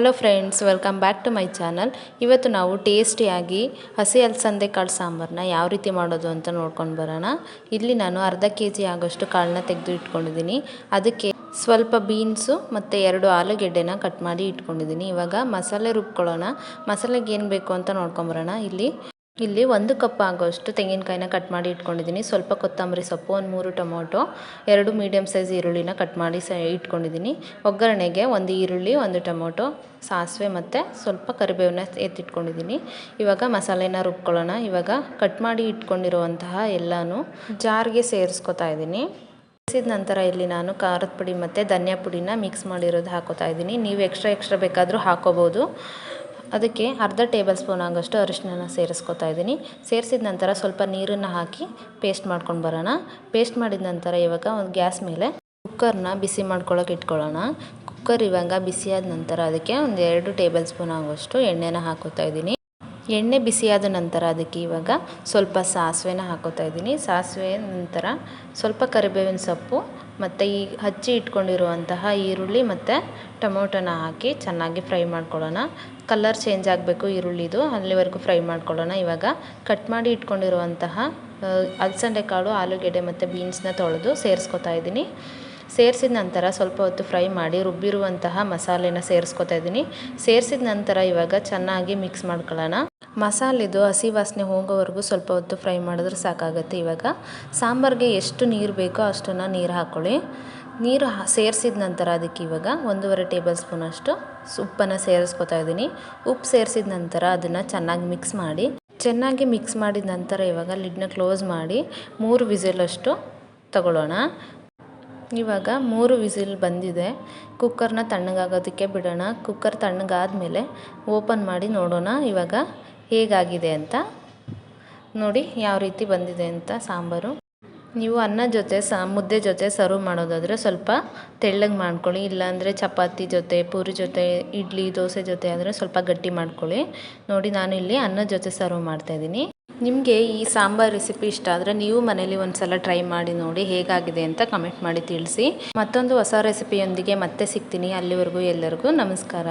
Hello friends welcome back to my channel ಇವತ್ತು ನಾವು ಟೇಸ್ಟಿಯಾಗಿ ಹಸಿ ಅಲಸಂದೆ ಕಾಳು ಸಾಂಬಾರನ್ನ ಯಾವ ರೀತಿ ಮಾಡೋದು ಅಂತ ನೋಡ್ಕೊಂಡು ಬರೋಣ. ಇಲ್ಲಿ ನಾನು ಅರ್ಧ ಕೆ ಜಿ ಆಗೋಷ್ಟು ಕಾಳನ್ನ ತೆಗೆದು ಇಟ್ಕೊಂಡಿದ್ದೀನಿ. ಅದಕ್ಕೆ ಸ್ವಲ್ಪ ಬೀನ್ಸು ಮತ್ತು ಎರಡು ಆಲೂಗೆಡ್ಡೆನ ಕಟ್ ಮಾಡಿ ಇಟ್ಕೊಂಡಿದ್ದೀನಿ. ಇವಾಗ ಮಸಾಲೆ ರುಬ್ಕೊಳ್ಳೋಣ. ಮಸಾಲೆಗೆ ಏನು ಬೇಕು ಅಂತ ನೋಡ್ಕೊಂಬರೋಣ ಇಲ್ಲಿ ಇಲ್ಲಿ ಒಂದು ಕಪ್ ಆಗೋಷ್ಟು ತೆಂಗಿನಕಾಯಿನ ಕಟ್ ಮಾಡಿ ಇಟ್ಕೊಂಡಿದ್ದೀನಿ. ಸ್ವಲ್ಪ ಕೊತ್ತಂಬರಿ ಸೊಪ್ಪು, ಒಂದು ಮೂರು ಟೊಮೊಟೊ, ಎರಡು ಮೀಡಿಯಮ್ ಸೈಜ್ ಈರುಳ್ಳಿನ ಕಟ್ ಮಾಡಿ ಸ ಇಟ್ಕೊಂಡಿದ್ದೀನಿ. ಒಗ್ಗರಣೆಗೆ ಒಂದು ಈರುಳ್ಳಿ, ಒಂದು ಟೊಮೊಟೊ, ಸಾಸಿವೆ ಮತ್ತು ಸ್ವಲ್ಪ ಕರಿಬೇವನ್ನ ಎತ್ತಿಟ್ಕೊಂಡಿದ್ದೀನಿ. ಇವಾಗ ಮಸಾಲೆನ ರುಬ್ಕೊಳ್ಳೋಣ. ಇವಾಗ ಕಟ್ ಮಾಡಿ ಇಟ್ಕೊಂಡಿರುವಂತಹ ಎಲ್ಲನೂ ಜಾರ್ಗೆ ಸೇರಿಸ್ಕೊತಾ ಇದ್ದೀನಿ. ಸೇರಿಸಿದ ನಂತರ ಇಲ್ಲಿ ನಾನು ಖಾರದ ಪುಡಿ ಮತ್ತು ಧನಿಯಾ ಪುಡಿನ ಮಿಕ್ಸ್ ಮಾಡಿರೋದು ಹಾಕೋತಾ ಇದ್ದೀನಿ. ನೀವು ಎಕ್ಸ್ಟ್ರಾ ಎಕ್ಸ್ಟ್ರಾ ಬೇಕಾದರೂ ಹಾಕೋಬೋದು. ಅದಕ್ಕೆ ಅರ್ಧ ಟೇಬಲ್ ಸ್ಪೂನ್ ಆಗೋಷ್ಟು ಅರಿಶಿನ ಸೇರಿಸ್ಕೊತಾ ಇದ್ದೀನಿ. ಸೇರಿಸಿದ ನಂತರ ಸ್ವಲ್ಪ ನೀರನ್ನು ಹಾಕಿ ಪೇಸ್ಟ್ ಮಾಡ್ಕೊಂಡು ಬರೋಣ. ಪೇಸ್ಟ್ ಮಾಡಿದ ನಂತರ ಇವಾಗ ಒಂದು ಗ್ಯಾಸ್ ಮೇಲೆ ಕುಕ್ಕರ್ನ ಬಿಸಿ ಮಾಡ್ಕೊಳ್ಳೋಕೆ ಇಟ್ಕೊಳ್ಳೋಣ. ಕುಕ್ಕರ್ ಇವಾಗ ಬಿಸಿಯಾದ ನಂತರ ಅದಕ್ಕೆ ಒಂದು ಎರಡು ಟೇಬಲ್ ಸ್ಪೂನ್ ಆಗೋಷ್ಟು ಎಣ್ಣೆನ ಹಾಕೋತಾ ಇದ್ದೀನಿ. ಎಣ್ಣೆ ಬಿಸಿಯಾದ ನಂತರ ಅದಕ್ಕೆ ಇವಾಗ ಸ್ವಲ್ಪ ಸಾಸಿವೆನ ಹಾಕೋತಾ ಇದ್ದೀನಿ. ಸಾಸಿವೆ ನಂತರ ಸ್ವಲ್ಪ ಕರಿಬೇವಿನ ಸೊಪ್ಪು ಮತ್ತು ಈ ಹಚ್ಚಿ ಇಟ್ಕೊಂಡಿರುವಂತಹ ಈರುಳ್ಳಿ ಮತ್ತು ಟೊಮೊಟೊನ ಹಾಕಿ ಚೆನ್ನಾಗಿ ಫ್ರೈ ಮಾಡ್ಕೊಳ್ಳೋಣ. ಕಲರ್ ಚೇಂಜ್ ಆಗಬೇಕು ಈರುಳ್ಳಿದು, ಅಲ್ಲಿವರೆಗೂ ಫ್ರೈ ಮಾಡ್ಕೊಳ್ಳೋಣ. ಇವಾಗ ಕಟ್ ಮಾಡಿ ಇಟ್ಕೊಂಡಿರುವಂತಹ ಅಲಸಂದೆ ಕಾಳು, ಆಲೂಗೆಡ್ಡೆ ಮತ್ತು ಬೀನ್ಸ್ನ ತೊಳೆದು ಸೇರಿಸ್ಕೊತಾ ಇದ್ದೀನಿ. ಸೇರಿಸಿದ ನಂತರ ಸ್ವಲ್ಪ ಹೊತ್ತು ಫ್ರೈ ಮಾಡಿ ರುಬ್ಬಿರುವಂತಹ ಮಸಾಲೆನ ಸೇರಿಸ್ಕೊತಾ ಇದ್ದೀನಿ. ಸೇರಿಸಿದ ನಂತರ ಇವಾಗ ಚೆನ್ನಾಗಿ ಮಿಕ್ಸ್ ಮಾಡ್ಕೊಳ್ಳೋಣ. ಮಸಾಲೆದು ಹಸಿ ವಾಸನೆ ಹೋಗೋವರೆಗೂ ಸ್ವಲ್ಪ ಹೊತ್ತು ಫ್ರೈ ಮಾಡಿದ್ರೆ ಸಾಕಾಗುತ್ತೆ ಇವಾಗ. ಸಾಂಬಾರಿಗೆ ಎಷ್ಟು ನೀರು ಬೇಕೋ ಅಷ್ಟನ್ನು ನೀರು ಹಾಕ್ಕೊಳ್ಳಿ ನೀರು ಸೇರಿಸಿದ ನಂತರ ಅದಕ್ಕೆ ಇವಾಗ ಒಂದೂವರೆ ಟೇಬಲ್ ಸ್ಪೂನಷ್ಟು ಉಪ್ಪನ್ನು ಸೇರಿಸ್ಕೊತಾ ಇದ್ದೀನಿ. ಉಪ್ಪು ಸೇರಿಸಿದ ನಂತರ ಅದನ್ನು ಚೆನ್ನಾಗಿ ಮಿಕ್ಸ್ ಮಾಡಿ. ಚೆನ್ನಾಗಿ ಮಿಕ್ಸ್ ಮಾಡಿದ ನಂತರ ಇವಾಗ ಲಿಡ್ನ ಕ್ಲೋಸ್ ಮಾಡಿ ಮೂರು ವಿಸಿಲಷ್ಟು ತಗೊಳ್ಳೋಣ. ಇವಾಗ ಮೂರು ವಿಸಿಲ್ ಬಂದಿದೆ. ಕುಕ್ಕರ್ನ ತಣ್ಣಗಾಗೋದಕ್ಕೆ ಬಿಡೋಣ. ಕುಕ್ಕರ್ ತಣ್ಣಗಾದಮೇಲೆ ಓಪನ್ ಮಾಡಿ ನೋಡೋಣ ಇವಾಗ ಹೇಗಾಗಿದೆ ಅಂತ. ನೋಡಿ ಯಾವ ರೀತಿ ಬಂದಿದೆ ಅಂತ ಸಾಂಬಾರು. ನೀವು ಅನ್ನ ಜೊತೆ ಸಾ, ಮುದ್ದೆ ಜೊತೆ ಸರ್ವ್ ಮಾಡೋದಾದರೆ ಸ್ವಲ್ಪ ತೆಳ್ಳಗೆ ಮಾಡ್ಕೊಳ್ಳಿ. ಇಲ್ಲಾಂದರೆ ಚಪಾತಿ ಜೊತೆ, ಪೂರಿ ಜೊತೆ, ಇಡ್ಲಿ, ದೋಸೆ ಜೊತೆ ಆದರೆ ಸ್ವಲ್ಪ ಗಟ್ಟಿ ಮಾಡ್ಕೊಳ್ಳಿ. ನೋಡಿ ನಾನು ಇಲ್ಲಿ ಅನ್ನ ಜೊತೆ ಸರ್ವ್ ಮಾಡ್ತಾಯಿದ್ದೀನಿ ನಿಮಗೆ ಈ ಸಾಂಬಾರ್ ರೆಸಿಪಿ ಇಷ್ಟ ಆದರೆ ನೀವು ಮನೇಲಿ ಒಂದು ಸಲ ಟ್ರೈ ಮಾಡಿ ನೋಡಿ ಹೇಗಾಗಿದೆ ಅಂತ ಕಮೆಂಟ್ ಮಾಡಿ ತಿಳಿಸಿ. ಮತ್ತೊಂದು ಹೊಸ ರೆಸಿಪಿಯೊಂದಿಗೆ ಮತ್ತೆ ಸಿಗ್ತೀನಿ. ಅಲ್ಲಿವರೆಗೂ ಎಲ್ಲರಿಗೂ ನಮಸ್ಕಾರ.